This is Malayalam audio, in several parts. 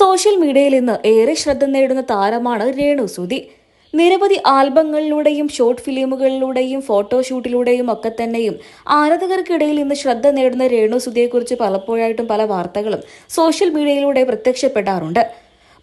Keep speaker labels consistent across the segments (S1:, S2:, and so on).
S1: സോഷ്യൽ മീഡിയയിൽ ഇന്ന് ഏറെ ശ്രദ്ധ നേടുന്ന താരമാണ് രേണു സുധി. നിരവധി ആൽബങ്ങളിലൂടെയും ഷോർട്ട് ഫിലിമുകളിലൂടെയും ഫോട്ടോഷൂട്ടിലൂടെയും ഒക്കെ തന്നെയും ആരാധകർക്കിടയിൽ ഇന്ന് ശ്രദ്ധ നേടുന്ന രേണു സുധിയെക്കുറിച്ച് പലപ്പോഴായിട്ടും പല വാർത്തകളും സോഷ്യൽ മീഡിയയിലൂടെ പ്രത്യക്ഷപ്പെടാറുണ്ട്.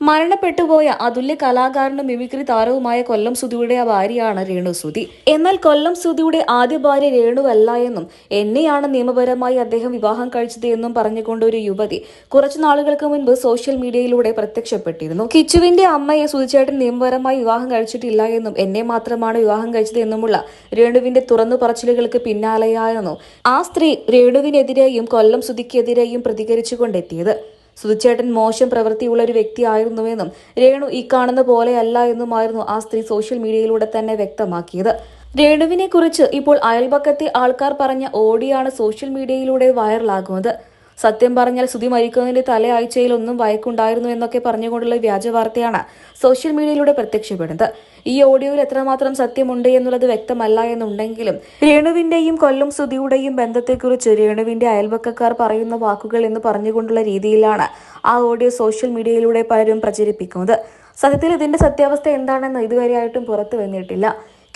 S1: മരണപ്പെട്ടുപോയ അതുല്യ കലാകാരനും മിമിക്രി താരവുമായ കൊല്ലം സുധിയുടെ ഭാര്യയാണ് രേണു സുധി. എന്നാൽ കൊല്ലം സുധിയുടെ ആദ്യ ഭാര്യ രേണുവല്ല എന്നും എന്നെയാണ് നിയമപരമായി അദ്ദേഹം വിവാഹം കഴിച്ചത് എന്നും പറഞ്ഞുകൊണ്ട് ഒരു യുവതി കുറച്ചു നാളുകൾക്ക് മുൻപ് സോഷ്യൽ മീഡിയയിലൂടെ പ്രത്യക്ഷപ്പെട്ടിരുന്നു. കിച്ചുവിന്റെ അമ്മയെ സുധിച്ചേട്ടൻ നിയമപരമായി വിവാഹം കഴിച്ചിട്ടില്ല എന്നും എന്നെ മാത്രമാണ് വിവാഹം കഴിച്ചത് എന്നുമുള്ള രേണുവിന്റെ തുറന്നു പറച്ചിലുകൾക്ക് പിന്നാലെയായിരുന്നു ആ സ്ത്രീ രേണുവിനെതിരെയും കൊല്ലം സുധിക്കെതിരെയും പ്രതികരിച്ചുകൊണ്ടെത്തിയത്. സുധിച്ചേട്ടൻ മോശം പ്രവൃത്തിയുള്ള ഒരു വ്യക്തിയായിരുന്നുവെന്നും രേണു ഈ കാണുന്ന പോലെയല്ല എന്നുമായിരുന്നു ആ സ്ത്രീ സോഷ്യൽ മീഡിയയിലൂടെ തന്നെ വ്യക്തമാക്കിയത്. രേണുവിനെ കുറിച്ച് ഇപ്പോൾ അയൽപക്കത്തെ ആൾക്കാർ പറഞ്ഞ ഓടിയാണ് സോഷ്യൽ മീഡിയയിലൂടെ വൈറലാകുന്നത്. സത്യം പറഞ്ഞാൽ സുധി മരിക്കുന്നതിന്റെ തലയാഴ്ചയിൽ ഒന്നും വയക്കുണ്ടായിരുന്നു എന്നൊക്കെ പറഞ്ഞുകൊണ്ടുള്ള വ്യാജ വാർത്തയാണ് സോഷ്യൽ മീഡിയയിലൂടെ പ്രത്യക്ഷപ്പെടുന്നത്. ഈ ഓഡിയോയിൽ എത്രമാത്രം സത്യമുണ്ട് എന്നുള്ളത് വ്യക്തമല്ല എന്നുണ്ടെങ്കിലും രേണുവിന്റെയും കൊല്ലം സുധിയുടെയും ബന്ധത്തെക്കുറിച്ച് രേണുവിന്റെ അയൽവക്കക്കാർ പറയുന്ന വാക്കുകൾ എന്ന് പറഞ്ഞുകൊണ്ടുള്ള രീതിയിലാണ് ആ ഓഡിയോ സോഷ്യൽ മീഡിയയിലൂടെ പലരും പ്രചരിപ്പിക്കുന്നത്. സത്യത്തിൽ ഇതിന്റെ സത്യാവസ്ഥ എന്താണെന്ന് ഇതുവരെയായിട്ടും പുറത്തു വന്നിട്ടില്ല.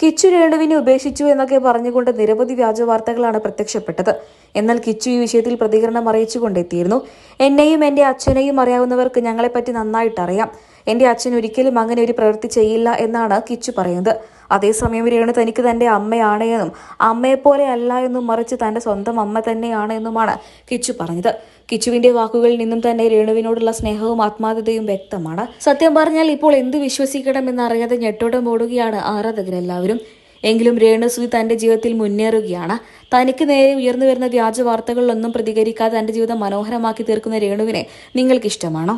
S1: കിച്ചു രേണുവിനെ ഉപേക്ഷിച്ചു എന്നൊക്കെ പറഞ്ഞുകൊണ്ട് നിരവധി വ്യാജ വാർത്തകളാണ് പ്രത്യക്ഷപ്പെട്ടത്. എന്നാൽ കിച്ചു ഈ വിഷയത്തിൽ പ്രതികരണം അറിയിച്ചുകൊണ്ടെത്തിയിരുന്നു. എന്നെയും എന്റെ അച്ഛനെയും അറിയാവുന്നവർക്ക് ഞങ്ങളെപ്പറ്റി നന്നായിട്ട് അറിയാം എന്റെ അച്ഛൻ ഒരിക്കലും അങ്ങനെ ഒരു പ്രവൃത്തി ചെയ്യില്ല എന്നാണ് കിച്ചു പറയുന്നത്. അതേസമയം രേണു തനിക്ക് തന്റെ അമ്മയാണ് എന്നും അമ്മയെപ്പോലെ അല്ല എന്നും മറിച്ച് തന്റെ സ്വന്തം അമ്മ തന്നെയാണ് എന്നുമാണ് കിച്ചു പറഞ്ഞത്. കിച്ചുവിന്റെ വാക്കുകളിൽ നിന്നും തന്നെ രേണുവിനോടുള്ള സ്നേഹവും ആത്മാർത്ഥതയും വ്യക്തമാണ്. സത്യം പറഞ്ഞാൽ ഇപ്പോൾ എന്ത് വിശ്വസിക്കണം എന്നറിയാതെ ഞെട്ടോടെ ഓടുകയാണ് ആരാധകരെല്ലാവരും. എങ്കിലും രേണുസുതി തന്റെ ജീവിതത്തിൽ മുന്നേറുകയാണ്. തനിക്ക് നേരെ ഉയർന്നു വരുന്ന വ്യാജ വാർത്തകളിലൊന്നും പ്രതികരിക്കാതെ തന്റെ ജീവിതം മനോഹരമാക്കി തീർക്കുന്ന രേണുവിനെ നിങ്ങൾക്ക് ഇഷ്ടമാണോ